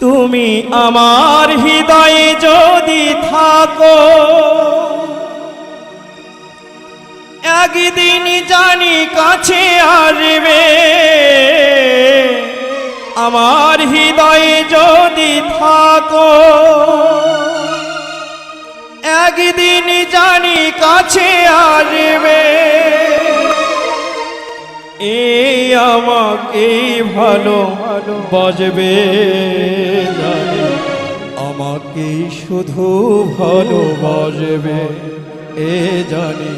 তুমি আমার হৃদয়ে যদি থাকো, একদিন জানি কাছে আসবে। আমার হৃদয়ে যদি থাকো, একদিন জানি কাছে আসবে। এই আমাকে ভালো বাজবে জানি আমাকে শুধু ভালোবাসবে এ জানি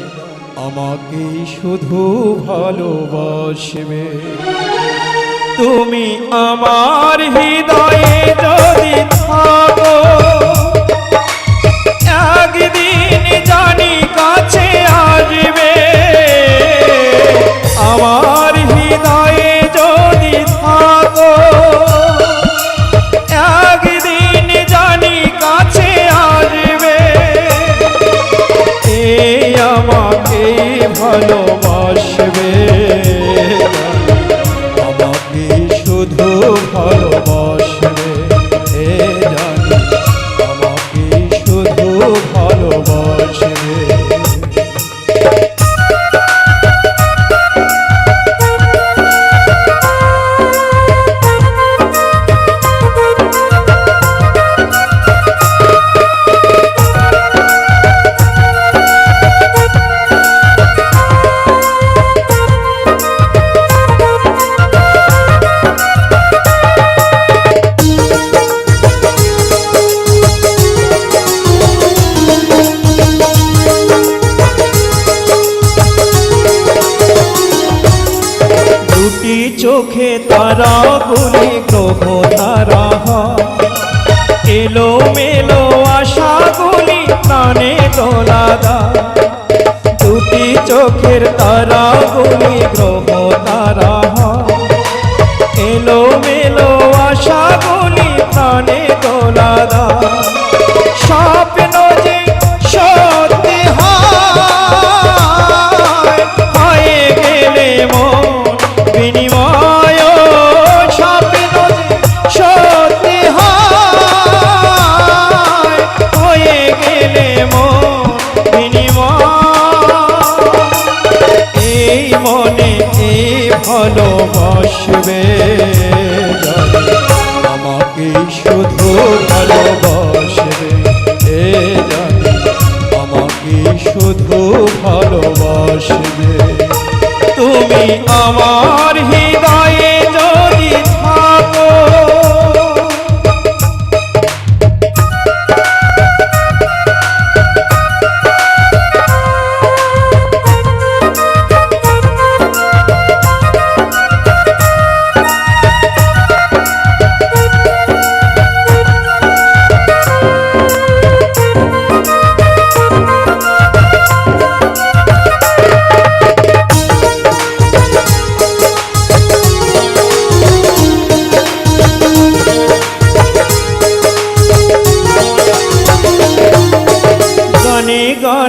আমাকে শুধু ভালোবাসবে। তুমি আমার হৃদয়ে যদি থাকো ভালোবাসবে এ জানি আমাকে শুধু ভালোবাসবে দুটি চোখে তারা গুলি গ্রহ তারা। এলো মেলো আশা গুলি প্রাণে দোলাদা দুটি চোখের তারা গুলি গ্রহ তারা। এলো মেলো আশা গুলি প্রাণে দোলাদা স্বপ্ন শুধু জানি আমাকে শুধু তুমি আমার হৃদয়ে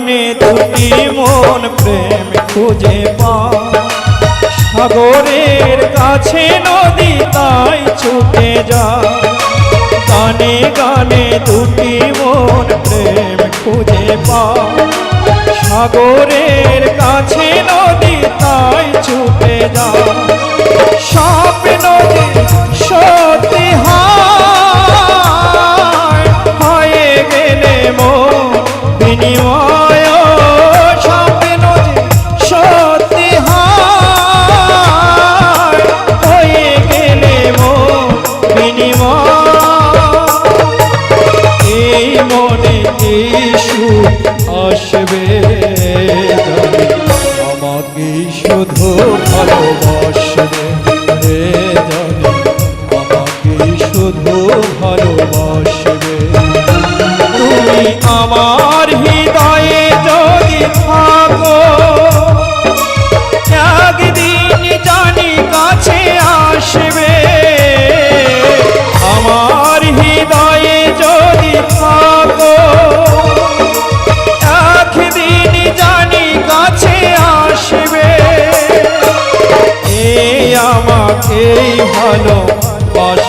গানে দুটি মন প্রেম খুঁজে সাগরের কাছে নদী তাই ছুটে যায়। গানে গানে দুটি মন প্রেম খুঁজে পায়। সাগরের কাছে নদী তাই ছুটে যায়। এই মনে ইসু আসবে আমাকে শুধু ভালোবাসবে জানি আমাকে শুধু ভালোবাসবে। তুমি আমার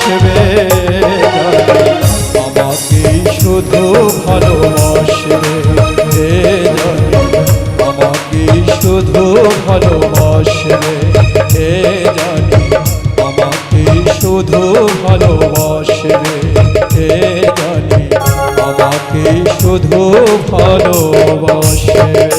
এই আমাকেই ভালো বাসবে জানি আমাকে শুধু ভালোবাসবে আমাকে শুধু ভালোবাসবে এ জানি। আমাকে শুধু ভালোবাসবে এ জানি। আমাকে শুধু ভালোবাসবে।